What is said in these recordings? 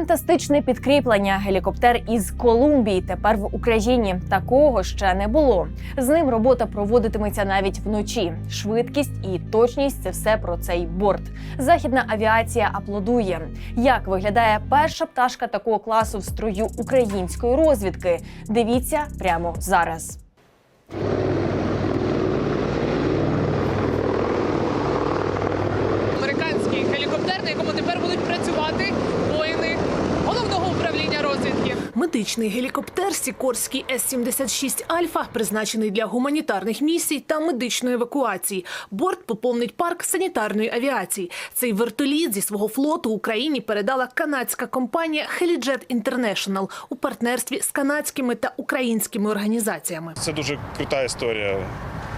Фантастичне підкріплення. Гелікоптер із Колумбії тепер в Україні. Такого ще не було. З ним робота проводитиметься навіть вночі. Швидкість і точність це все про цей борт. Західна авіація аплодує. Як виглядає перша пташка такого класу в строю української розвідки? Дивіться прямо зараз. американський гелікоптер, на якому тепер будуть працювати воїни головного управління розвідки. Медичний гелікоптер Сікорський С-76 Альфа призначений для гуманітарних місій та медичної евакуації. Борт поповнить парк санітарної авіації. Цей вертоліт зі свого флоту Україні передала канадська компанія Helijet International у партнерстві з канадськими та українськими організаціями. Це дуже крута історія,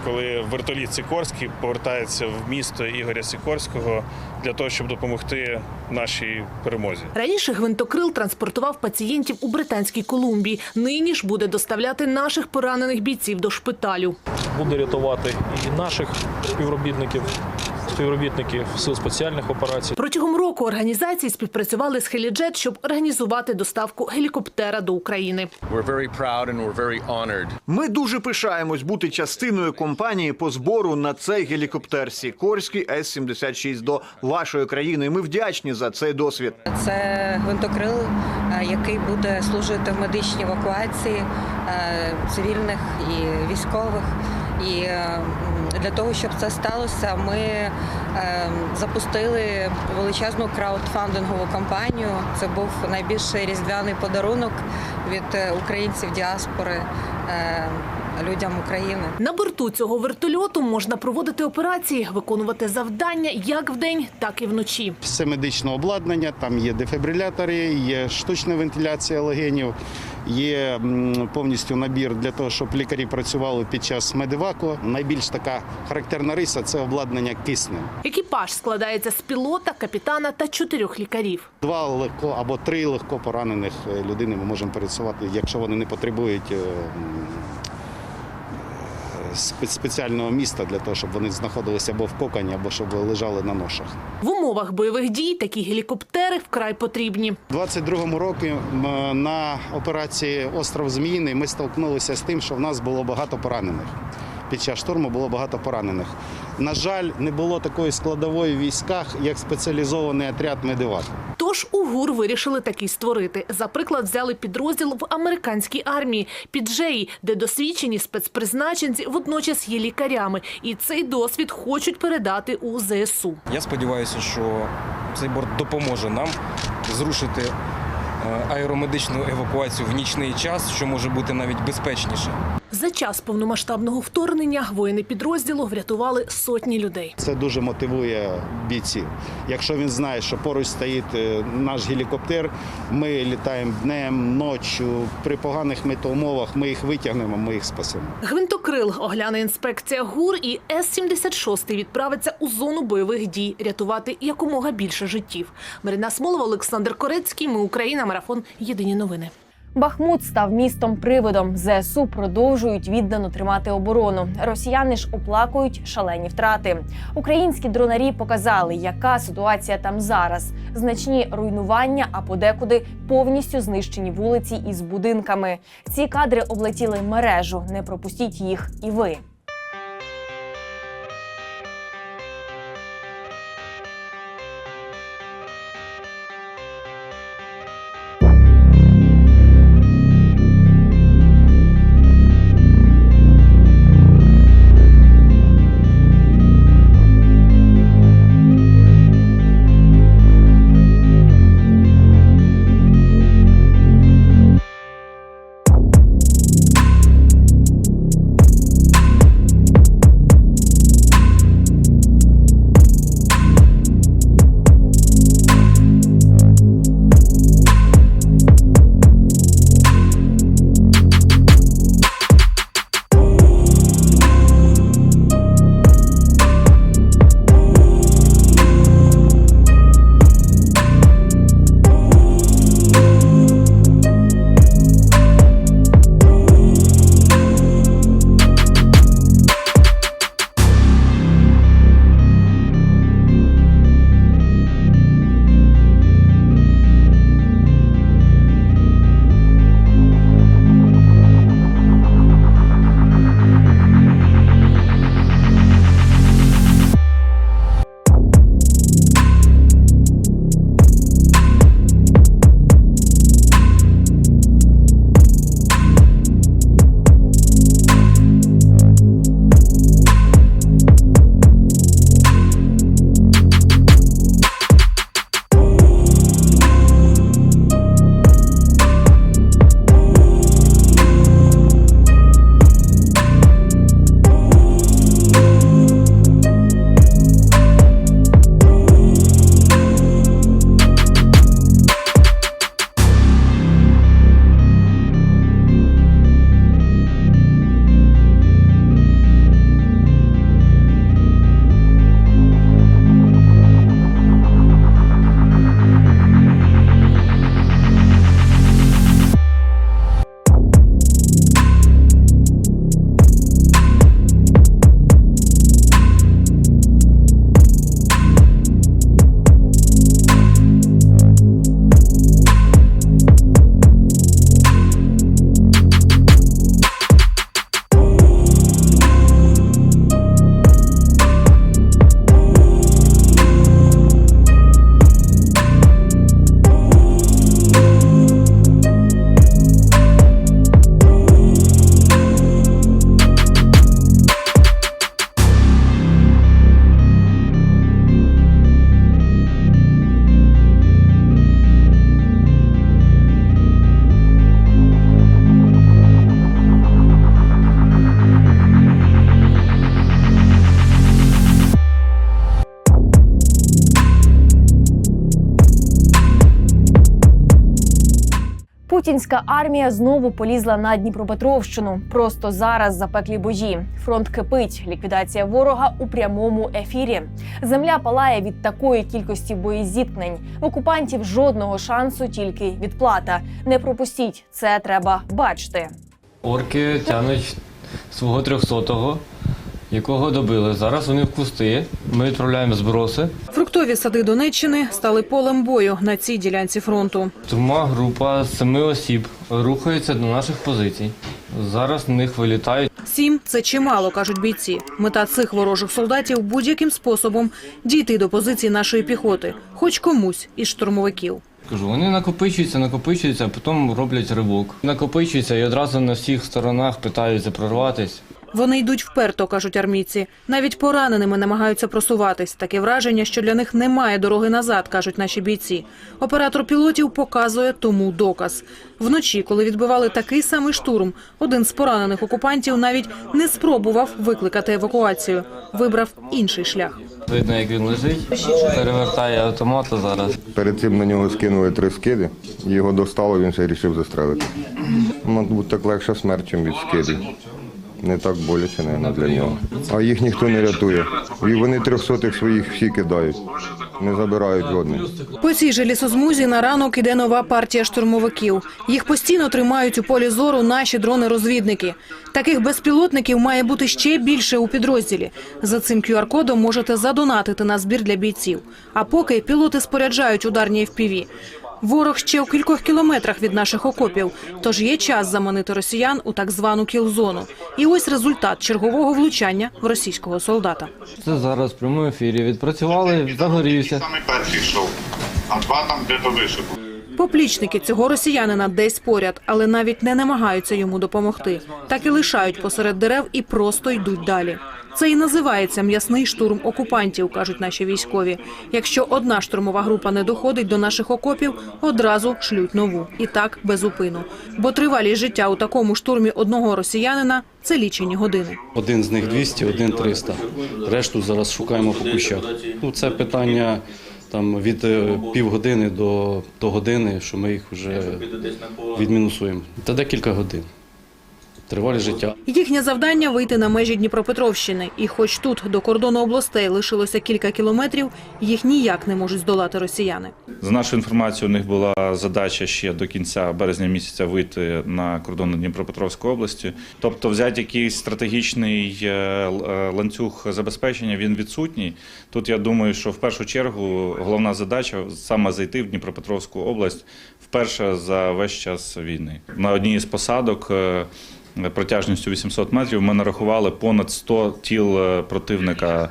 коли вертоліт Сікорський повертається в місто Ігоря Сікорського для того, щоб допомогти нашій перемозі. Раніше гвинтокрил транспортував пацієнтів у Британській Колумбії. Нині ж буде доставляти наших поранених бійців до шпиталю. буде рятувати і наших співробітників, співробітників сил спеціальних операцій. Протягом року організації співпрацювали з Helijet, щоб організувати доставку гелікоптера до України. Ми дуже пишаємось бути частиною компанії по збору на цей гелікоптер Сікорський С-76 до вашої країни. Ми вдячні за цей досвід. Це гвинтокрил, е, який буде служити в медичній евакуації е, цивільних і військових. І е, для того, щоб це сталося, ми е, запустили величезну краудфандингову кампанію. Це був найбільший різдвяний подарунок від е, українців діаспори е, людям України. На борту цього вертольоту можна проводити операції, виконувати завдання як вдень, так і вночі. все медичне обладнання, там є дефібрилятори, є штучна вентиляція легенів, є повністю набір для того, щоб лікарі працювали під час медиваку. Найбільш така характерна риса це обладнання киснем. Екіпаж складається з пілота, капітана та чотирьох лікарів. Два легко або три легко поранених е, людини ми можемо пересувати, якщо вони не потребують. Спеціального міста для того, щоб вони знаходилися або в кокані, або щоб лежали на ношах. В умовах бойових дій такі гелікоптери вкрай потрібні. У 22-му році на операції Остров Зміїний ми столкнулися з тим, що в нас було багато поранених. Під час штурму було багато поранених. На жаль, не було такої складової в військах, як спеціалізований отряд медивак. Тож у ГУР вирішили такий створити. За приклад взяли підрозділ в американській армії піджеї, де досвідчені спецпризначенці водночас є лікарями, і цей досвід хочуть передати у ЗСУ. Я сподіваюся, що цей борт допоможе нам зрушити е, аеромедичну евакуацію в нічний час, що може бути навіть безпечніше. За час повномасштабного вторгнення воїни підрозділу врятували сотні людей. Це дуже мотивує бійців. Якщо він знає, що поруч стоїть е, наш гелікоптер, ми літаємо днем, ночі, при поганих метеумовах ми їх витягнемо, ми їх спасемо. Гвинтокрил огляне інспекція ГУР і С-76 відправиться у зону бойових дій рятувати якомога більше життів. Марина Смолова, Олександр Корецький. Ми Україна. Марафон. Єдині новини. Бахмут став містом приводом. ЗСУ продовжують віддано тримати оборону. Росіяни ж оплакують шалені втрати. Українські дронарі показали, яка ситуація там зараз. Значні руйнування, а подекуди повністю знищені вулиці із будинками. Ці кадри облетіли мережу. Не пропустіть їх і ви. Путінська армія знову полізла на Дніпропетровщину. Просто зараз запеклі божі. Фронт кипить. Ліквідація ворога у прямому ефірі. Земля палає від такої кількості боєзіткнень. В окупантів жодного шансу, тільки відплата. Не пропустіть, це треба бачити. Орки тянуть свого трьохсотого, якого добили. Зараз вони в кусти. Ми відправляємо зброси. Фруктові сади Донеччини стали полем бою на цій ділянці фронту. Штурмова група семи осіб рухається до наших позицій. Зараз на них вилітають. Сім це чимало, кажуть бійці. Мета цих ворожих солдатів будь-яким способом дійти до позицій нашої піхоти, хоч комусь із штурмовиків. Кажу, вони накопичуються, накопичуються, а потім роблять ривок. Накопичуються і одразу на всіх сторонах питаються прорватися. Вони йдуть вперто, кажуть армійці. Навіть пораненими намагаються просуватись. Таке враження, що для них немає дороги назад, кажуть наші бійці. Оператор пілотів показує тому доказ. Вночі, коли відбивали такий самий штурм, один з поранених окупантів навіть не спробував викликати евакуацію. Вибрав інший шлях. Видно, як він лежить, перевертає автомата зараз. Перед цим на нього скинули три скиди, його достало, він ще вирішив застрелити. Мабуть, так легша смерть, ніж від скидів. Не так боляче, мабуть, для нього. А їх ніхто не рятує. І вони трьохсотих своїх всі кидають, не забирають жодних. По цій же лісозмузі на ранок іде нова партія штурмовиків. Їх постійно тримають у полі зору наші дрони-розвідники. Таких безпілотників має бути ще більше у підрозділі. За цим QR-кодом можете задонатити на збір для бійців. А поки пілоти споряджають ударні FPV. Ворог ще у кількох кілометрах від наших окопів, тож є час заманити росіян у так звану кіл-зону. І ось результат чергового влучання в російського солдата. Це зараз в прямому ефірі. Відпрацювали, загорівся. перший йшов, а два там де-то вище. Поплічники цього росіянина десь поряд, але навіть не намагаються йому допомогти. Так і лишають посеред дерев і просто йдуть далі. Це і називається м'ясний штурм окупантів, кажуть наші військові. Якщо одна штурмова група не доходить до наших окопів, одразу шлють нову і так безупину. Бо тривалість життя у такому штурмі одного росіянина це лічені години. Один з них 200, один 300. Решту зараз шукаємо по кущах. Ну, це питання там від е, півгодини до, до години, що ми їх вже відмінусуємо. Та декілька годин. Тривалість життя. Їхнє завдання вийти на межі Дніпропетровщини. І хоч тут до кордону областей лишилося кілька кілометрів, їх ніяк не можуть здолати росіяни. За нашою інформацією, у них була задача ще до кінця березня місяця вийти на кордон Дніпропетровської області. Тобто, взяти якийсь стратегічний е, е, ланцюг забезпечення він відсутній. Тут я думаю, що в першу чергу головна задача саме зайти в Дніпропетровську область вперше за весь час війни. На одній із посадок. Е, Протяжністю 800 метрів ми нарахували понад 100 тіл е, противника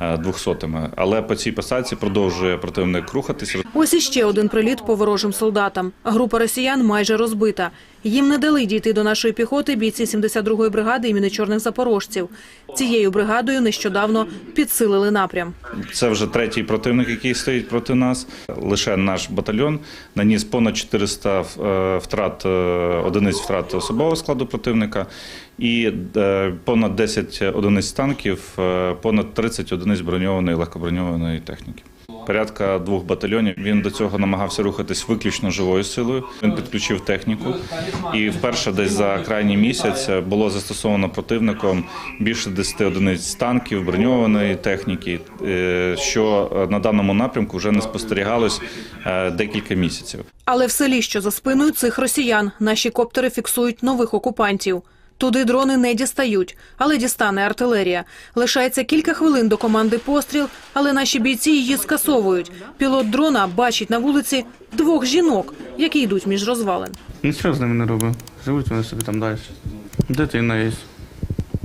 е, двохсотими. Але по цій посадці продовжує противник рухатися. Ось іще один приліт по ворожим солдатам. Група росіян майже розбита. Їм не дали дійти до нашої піхоти бійці 72-ї бригади імені чорних запорожців. Цією бригадою нещодавно підсилили напрям. Це вже третій противник, який стоїть проти нас. Лише наш батальйон наніс понад 400 е, втрат е, одиниць втрат особового складу противника і е, понад 10 одиниць танків, понад 30 одиниць броньованої легкоброньованої техніки. Порядка двох батальйонів. Він до цього намагався рухатись виключно живою силою. Він підключив техніку, і вперше десь за крайній місяць було застосовано противником більше 10 одиниць танків, броньованої техніки, е, що на даному напрямку вже не спостерігалось е, декілька місяців. Але в селі, що за спиною цих росіян, наші коптери фіксують нових окупантів. Туди дрони не дістають, але дістане артилерія. Лишається кілька хвилин до команди постріл, але наші бійці її скасовують. Пілот дрона бачить на вулиці двох жінок, які йдуть між розвалин. Нічого з ними не робив. Живуть вони собі там далі. Дитина є.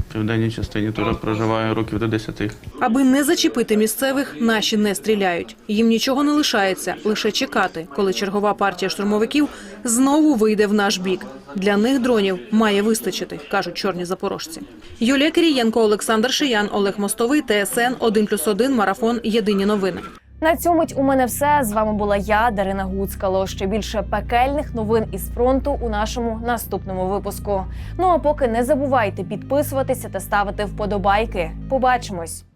В південній частині теж проживає років до 10. Аби не зачепити місцевих, наші не стріляють. Їм нічого не лишається, лише чекати, коли чергова партія штурмовиків знову вийде в наш бік. Для них дронів має вистачити, кажуть чорні запорожці. Юлія Кирієнко, Олександр Шиян, Олег Мостовий, ТСН 1+,1, Марафон. Єдині новини. На цьому мить у мене все. З вами була я, Дарина Гуцкало. Ще більше пекельних новин із фронту у нашому наступному випуску. Ну а поки не забувайте підписуватися та ставити вподобайки. Побачимось.